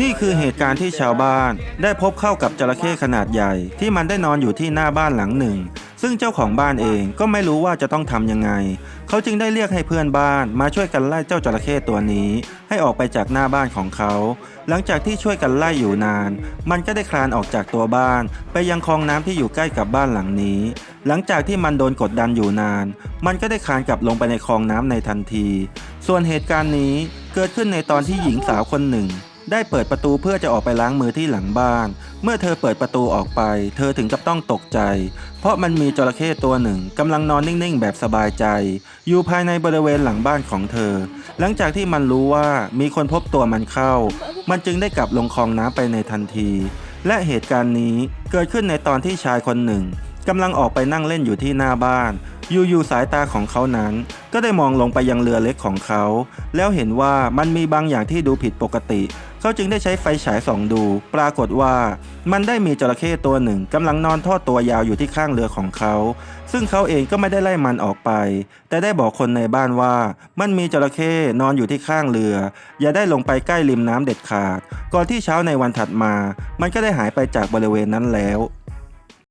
นี่คือเหตุการณ์ที่ชาวบ้าน ได้พบเข้ากับจระเข้ขนาดใหญ่ ที่มันได้นอนอยู่ที่หน้าบ้านหลังหนึ่ง ซึ่งเจ้าของบ้านเองก็ไม่รู้ว่าจะต้องทำยังไง เขาจึงได้เรียกให้เพื่อนบ้านมาช่วยกันไล่เจ้าจระเข้ตัวนี้ ให้ออกไปจากหน้าบ้านของเขา หลังจากที่ช่วยกันไล่อยู่นาน มันก็ได้คลานออกจากตัวบ้าน ไปยังคลองน้ำที่อยู่ใกล้กับบ้านหลังนี้ หลังจากที่มันโดนกดดันอยู่นาน มันก็ได้คลานกลับลงไปในคลองน้ำในทันที ส่วนเหตุการณ์นี้เกิดขึ้นในตอนที่หญิงสาวคนหนึ่ง ได้เปิดประตูเพื่อจะออกไปล้างมือที่หลังบ้าน เมื่อเธอเปิดประตูออกไป เธอถึงกับต้องตกใจ เพราะมันมีจระเข้ตัวหนึ่งกำลังนอนนิ่งๆ แบบสบายใจ อยู่ภายในบริเวณหลังบ้านของเธอ หลังจากที่มันรู้ว่ามีคนพบตัวมันเข้า มันจึงได้กลับลงคลองน้ำไปในทันที และเหตุการณ์นี้เกิดขึ้นในตอนที่ชายคนหนึ่งกำลังออกไปนั่งเล่นอยู่ที่หน้าบ้าน อยู่ๆสายตาของเขานั้น ก็ได้มองลงไปยังเรือเล็กของเขา แล้วเห็นว่ามันมีบางอย่างที่ดูผิดปกติ เขาจึงได้ใช้ไฟฉายส่องดู ปรากฏว่า มันได้มีจระเข้ตัวหนึ่งกำลังนอนทอดตัวยาวอยู่ที่ข้างเรือของเขา ซึ่งเขาเองก็ไม่ได้ไล่มันออกไป แต่ได้บอกคนในบ้านว่า มันมีจระเข้นอนอยู่ที่ข้างเรือ อย่าได้ลงไปใกล้ริมน้ำเด็ดขาด ก่อนที่เช้าในวันถัดมา มันก็ได้หายไปจากบริเวณนั้นแล้ว